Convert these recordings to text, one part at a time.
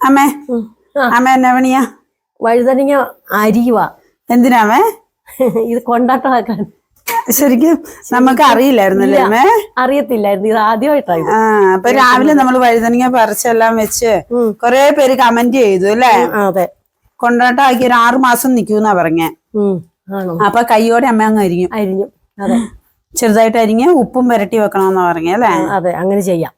അമ്മേ. അമ്മ എന്നാ പണിയാ? വഴുതനങ്ങ അരിയുക എന്തിനാമേ ഇത് കൊണ്ടാട്ടമാക്കാൻ. ശരിക്കും നമുക്ക് അറിയില്ലായിരുന്നല്ലേ അമ്മേ? അറിയത്തില്ലായിരുന്നു. ഇത് ആദ്യമായിട്ടാണ് ആ അപ്പൊ രാവിലെ നമ്മൾ വഴുതനങ്ങ പറിച്ചെല്ലാം വെച്ച്. കൊറേ പേര് കമന്റ് ചെയ്തു അല്ലേ? അതെ. കൊണ്ടാട്ടാക്കി ഒരു ആറു മാസം നിക്കൂന്നാ പറഞ്ഞേ. അപ്പൊ കൈയോടെ അമ്മ അങ്ങ് അരിഞ്ഞു. അരിഞ്ഞു. ചെറുതായിട്ട് അരിഞ്ഞ് ഉപ്പും പുരട്ടി വെക്കണമെന്നാ പറഞ്ഞേ അല്ലേ? അതെ അങ്ങനെ ചെയ്യാം.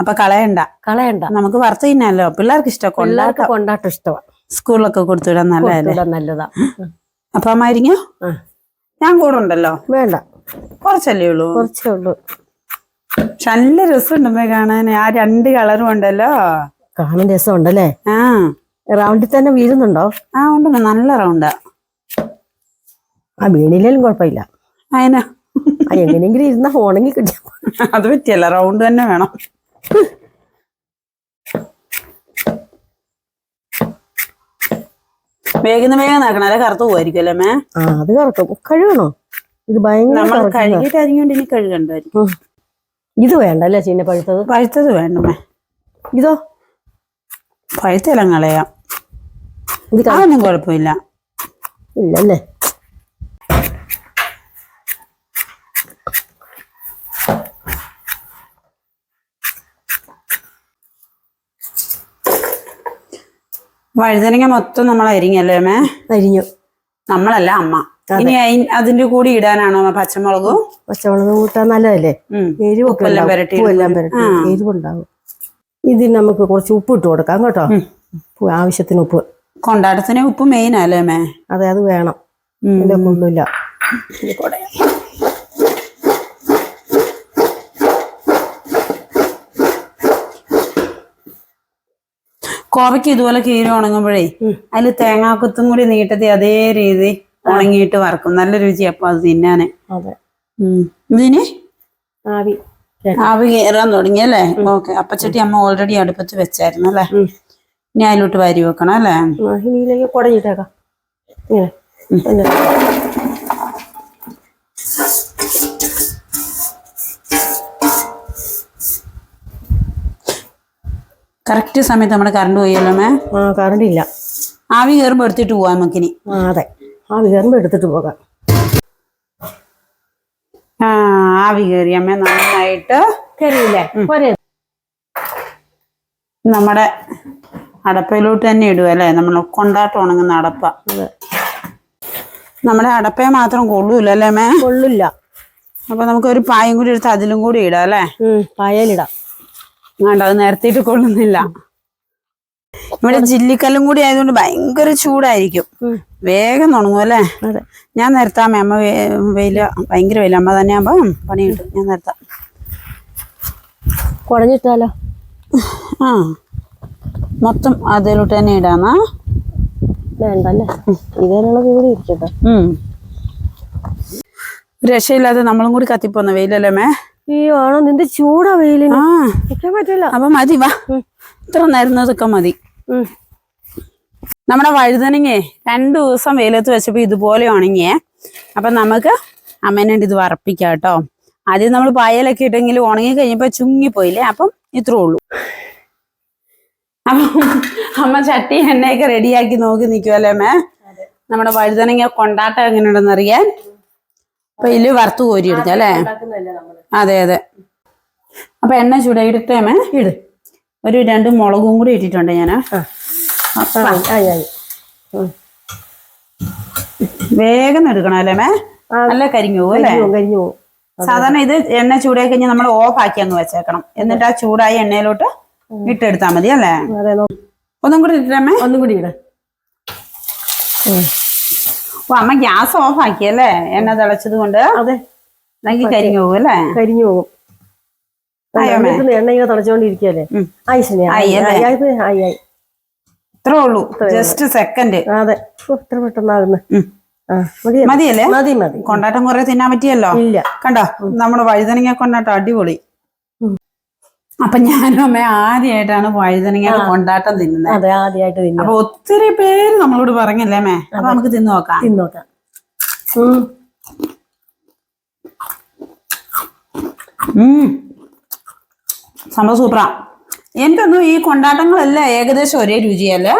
അപ്പൊ കളയണ്ട. കളയണ്ട. നമുക്ക് വറുത്ത് തിന്നാലോ? പിള്ളേർക്ക് ഇഷ്ടം. കൊണ്ടാട്ടം പിള്ളേർക്ക് കൊണ്ടാട്ടം ഇഷ്ടമാണ് സ്കൂളിലൊക്കെ കൊടുത്തുവിടാൻ നല്ലതല്ലേ? നല്ലതാ. അപ്പൊ അമ്മായിരിക്കും ഞാൻ കൂടെ ഉണ്ടല്ലോ. വേണ്ട. കുറച്ചല്ലേ ഉള്ളൂ? കുറച്ചേ ഉള്ളൂ. പക്ഷെ നല്ല രസമുണ്ടമ്മേ കാണാൻ. ആ രണ്ട് കളറും ഉണ്ടല്ലോ. കാണാൻ രസമുണ്ടല്ലേ? ആ. റൗണ്ടിൽ തന്നെ വീഴുന്നുണ്ടോ? ആ ഉണ്ട് നല്ല റൗണ്ടാ. ആ വീണില്ലേലും കുഴപ്പമില്ല. അതിനാ. എങ്ങനെയെങ്കിലും ഇരുന്ന ഉണങ്ങി കിട്ടിയ അത് പറ്റിയല്ല റൗണ്ട് തന്നെ വേണം. വേഗം വേഗം നടക്കണം അല്ലെ? കറുത്ത് പോവായിരിക്കും അല്ലേ മേ അത് കറക്കും കഴുകണോ? ഇത് ഭയങ്കര നമ്മൾ. കഴുകിയിട്ട് അരിഞ്ഞോണ്ട് ഇനി കഴുകണ്ടായിരിക്കും ഇത് വേണ്ട അല്ലേ ചീന പഴുത്തത്? പഴുത്തത് വേണ്ടമേ ഇതോ? പഴുത്തെല്ലാം കളയാം. അതൊന്നും കുഴപ്പമില്ല. ഇല്ലല്ലേ? വഴുതനങ്ങ മൊത്തം നമ്മൾ അരിഞ്ഞല്ലേ മേ അരിഞ്ഞു. നമ്മളല്ല അമ്മ. ഇനി അതിന്റെ കൂടി ഇടാനാണോ പച്ചമുളകും? പച്ചമുളക് കൂട്ടാൻ നല്ലതല്ലേ. പുരട്ടി എരിവുണ്ടാവും. ഇതിന് നമുക്ക് കുറച്ച് ഉപ്പ് ഇട്ട് കൊടുക്കാം കേട്ടോ. ഉപ്പ് ആവശ്യത്തിന് ഉപ്പ്. കൊണ്ടാട്ടത്തിന് ഉപ്പ് മെയിൻ അല്ലേ മേ അതെ അത് വേണം. ഒന്നുമില്ല. കോവയ്ക്ക് ഇതുപോലെ കീര ഉണങ്ങുമ്പോഴേ അതിൽ തേങ്ങാക്കുത്തും കൂടി നീട്ടത്തി അതേ രീതി ഉണങ്ങിയിട്ട് വറക്കും. നല്ല രുചി അപ്പൊ അത് തിന്നാന്. ഇതിന് ആവി. കയറാൻ തുടങ്ങി അല്ലേ? ഓക്കെ. അപ്പച്ചട്ടി അമ്മ ഓൾറെഡി അടുപ്പത്ത് വെച്ചായിരുന്നു അല്ലേ. ഇനി അതിലോട്ട് വാരി വെക്കണം അല്ലേ? കുടഞ്ഞിട്ടേക്കാം. കറക്റ്റ് സമയത്ത് നമ്മുടെ കറണ്ട് പോയല്ലോ മേ? ആ കറണ്ട് ഇല്ല. ആവി കയറുമ്പോൾ എടുത്തിട്ട് പോവാം നമുക്കിനി. ആ അതെ. ആവി കയറുമ്പോൾ എടുത്തിട്ട് പോകാം. ആ ആവി കയറി അമ്മ നന്നായിട്ട് കയറിയില്ലേ നമ്മുടെ അടപ്പയിലോട്ട് തന്നെ ഇടുക അല്ലേ? നമ്മൾ കൊണ്ടാട്ടം ഉണങ്ങുന്ന അടപ്പ. നമ്മുടെ അടപ്പയെ മാത്രം കൊള്ളൂല അല്ലേ മേ? കൊള്ളില്ല. അപ്പൊ നമുക്ക് ഒരു പായും കൂടി എടുത്ത് അതിലും കൂടി ഇടാം അല്ലേ? പായലിടാം. വേണ്ട അത് നിരത്തിയിട്ട് കൊള്ളുന്നില്ല. ഇവിടെ ജില്ലിക്കല്ലും കൂടി ആയതുകൊണ്ട് ഭയങ്കര ചൂടായിരിക്കും. വേഗം ഉണങ്ങും അല്ലേ? ഞാൻ നിരത്താമേ അമ്മ വെയില ഭയങ്കര വെയില അമ്മ തന്നെ ആകുമ്പോ പണി കിട്ടും. ഞാൻ നിരത്താം. കുടഞ്ഞിട്ടാലോ? ആ. മൊത്തം അതിലോട്ട് തന്നെ ഇടാന്നാ? വേണ്ടല്ലേ? ഇരിക്കട്ടെ. രക്ഷയില്ലാതെ നമ്മളും കൂടി കത്തിപ്പോന്ന വെയിലല്ലേ മേ അയ്യോ ആണോ നിന്റെ ചൂടാ വെയിലിന് ആ. നിൽക്കാൻ പറ്റില്ല. അപ്പൊ മതി വാ. ഇത്ര നേരുന്നതൊക്കെ മതി. നമ്മുടെ വഴുതനങ്ങേ രണ്ടു ദിവസം വെയിലത്ത് വെച്ചപ്പോ ഇതുപോലെ ഉണങ്ങിയേ. അപ്പൊ നമുക്ക് അമ്മേനേണ്ടി ഇത് വറപ്പിക്കാം കേട്ടോ. ആദ്യം നമ്മൾ പായലൊക്കെ ഇട്ടെങ്കിൽ ഉണങ്ങി കഴിഞ്ഞപ്പോ ചുങ്ങിപ്പോയില്ലേ? അപ്പം ഇത്രേ ഉള്ളൂ. അപ്പം അമ്മ ചട്ടി എണ്ണയൊക്കെ റെഡിയാക്കി നോക്കി നിൽക്കുമല്ലേ അമ്മേ? നമ്മുടെ വഴുതനങ്ങ കൊണ്ടാട്ടം എങ്ങനെയുണ്ടെന്ന് അറിയാൻ? അപ്പൊ ഇതിൽ വറുത്ത് കോരി എടുക്കാം അല്ലേ? അതെ അതെ. അപ്പൊ എണ്ണ ചൂടായിട്ടേ അമ്മേ ഇട്. ഒരു രണ്ട് മുളകും കൂടി ഇട്ടിട്ടുണ്ട് ഞാൻ വേഗം എടുക്കണം അല്ലേ മേ? നല്ല കരിഞ്ഞു പോകും അല്ലേ? കരിഞ്ഞു പോകും, സാധാരണ ഇത് എണ്ണ ചൂടായി കഴിഞ്ഞാൽ നമ്മൾ ഓഫ് ആക്കി അങ്ങ് വെച്ചേക്കണം. എന്നിട്ട് ആ ചൂടായ എണ്ണയിലോട്ട് ഇട്ടെടുത്താ മതി അല്ലേ? ഒന്നും കൂടി ഇട്ടേ ഒന്നും കൂടി ഇട്. ഓ അമ്മ ഗ്യാസ് ഓഫ് ആക്കിയല്ലേ എണ്ണ തിളച്ചത് കൊണ്ട്. അതെ. അല്ലെങ്കിൽ കരിഞ്ഞു പോകും അല്ലേ? കരിഞ്ഞു പോകും. എണ്ണ ഇങ്ങനെ തളച്ചോണ്ടിരിക്കല്ലേ ഉം. ആയി ശനി ആയി ആയി? ആയി ഇത്രേ ഉള്ളൂ. Just second. അതെ. ഇത്ര പെട്ടെന്നാകുന്നു. മതിയല്ലേ? മതി മതി. കൊണ്ടാട്ടം കുറെ തിന്നാൻ പറ്റിയല്ലോ? ഇല്ല. കണ്ടോ? നമ്മുടെ വഴുതനങ്ങ കൊണ്ടാട്ടം അടിപൊളി. അപ്പൊ ഞാനും അമ്മ ആദ്യമായിട്ടാണ് വഴുതനങ്ങ കൊണ്ടാട്ടം തിന്നുന്നത്. അതെ ആദ്യമായിട്ട് തിന്നു അപ്പൊ ഒത്തിരി പേര് നമ്മളോട് പറഞ്ഞല്ലേ മേ അപ്പൊ നമുക്ക് തിന്നു നോക്കാം. തിന്നു നോക്കാം. സംഭവം സൂപ്പറാ. എനിക്കൊന്നും ഈ കൊണ്ടാട്ടങ്ങളെല്ലാം ഏകദേശം ഒരേ രുചിയല്ലേ?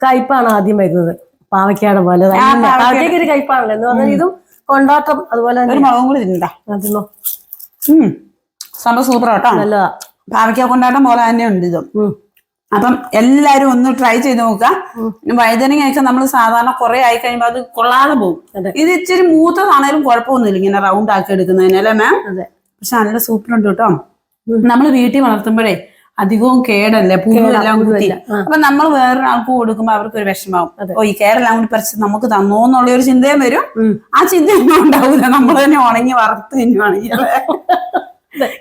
കയ്പാണ് ആദ്യം വരുന്നത്. പാവയ്ക്കാട് പോലെ തന്നെ. പാവയ്ക്കൊക്കെ ഒരു കയ്പാണല്ലോ എന്ന് പറഞ്ഞാൽ ഇതും കൊണ്ടാട്ടം അതുപോലെ ഒരു തന്നെ. മുളകും കൂടി തിന്നണ്ട അതിന്നോ സംഭവം സൂപ്പർ കേട്ടോ. നല്ലതാ. പാവയ്ക്ക കൊണ്ടാട്ടം പോലെ തന്നെ ഉണ്ട് ഇതും. അപ്പം എല്ലാരും ഒന്ന് ട്രൈ ചെയ്ത് നോക്കുക. വഴുതനങ്ങയൊക്കെ നമ്മൾ സാധാരണ കുറെ ആയി കഴിയുമ്പോൾ അത് കൊള്ളാതെ പോകും. ഇത് ഇച്ചിരി മൂത്തതാണേലും കുഴപ്പമൊന്നുമില്ല ഇങ്ങനെ റൗണ്ട് ആക്കി എടുക്കുന്നതിന് അല്ലേ മാം പക്ഷെ നല്ല സൂപ്പർ ഉണ്ട് കേട്ടോ. നമ്മൾ വീട്ടിൽ വളർത്തുമ്പോഴേ അധികവും കേടല്ലേ? പൂവെല്ലാം കുത്തി. ആ. അപ്പൊ നമ്മൾ വേറൊരാൾക്ക് കൊടുക്കുമ്പോ അവർക്ക് ഒരു വിഷമാവും. ഓ ഈ കേടെല്ലാം കൂടി പറിച്ച് നമുക്ക് തന്നോ എന്നുള്ള ഒരു ചിന്തയും വരും. ആ ചിന്തയൊന്നും ഉണ്ടാവില്ല നമ്മൾ തന്നെ ഉണങ്ങി വറുത്ത് തിന്നുവാണെങ്കിൽ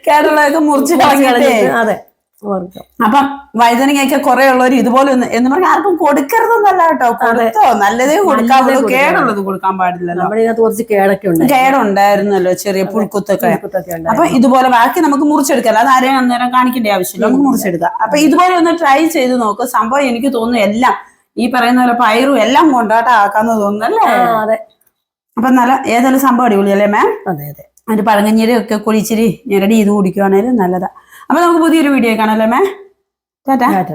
കേടുള്ളതൊക്കെ മുറിച്ച് കളഞ്ഞിട്ടേ അതെ അപ്പം വഴുതനങ്ങയൊക്കെ കുറെ ഉള്ളവർ ഇതുപോലെ ഒന്ന് എന്ന് പറഞ്ഞാൽ ആർക്കും കൊടുക്കരുതെന്നല്ല കേട്ടോ. കൊടുത്തോ? നല്ലതേ കൊടുക്കാവുള്ളൂ. കേടുള്ളത് കൊടുക്കാൻ പാടില്ലല്ലോ. കുറച്ച് കേടുണ്ടായിരുന്നല്ലോ ചെറിയ പുഴുക്കുത്തൊക്കെ. അപ്പൊ ഇതുപോലെ ബാക്കി നമുക്ക് മുറിച്ചെടുക്കാം. അത് ആരെയും അന്നേരം കാണിക്കേണ്ട ആവശ്യമില്ല. നമുക്ക് മുറിച്ചെടുക്കാം. അപ്പൊ ഇതുപോലെ ഒന്ന് ട്രൈ ചെയ്ത് നോക്ക്. സംഭവം എനിക്ക് തോന്നുന്നു എല്ലാം ഈ പറയുന്ന പോലെ പയറും എല്ലാം കൊണ്ടാട്ടം ആക്കാന്ന് തോന്നുന്നല്ലേ അപ്പൊ നല്ല ഏതെല്ലാം സംഭവം അടിപൊളിയല്ലേ മാം അതെ അതെ. ഒരു പഴങ്കഞ്ഞീര് ഒക്കെ കുളിച്ചിരി ഞെരടി ചെയ്ത് കുടിക്കുവാണേലും നല്ലതാ. അപ്പൊ നമുക്ക് പുതിയൊരു വീഡിയോ കാണാമല്ലോ മേ ടാറ്റ.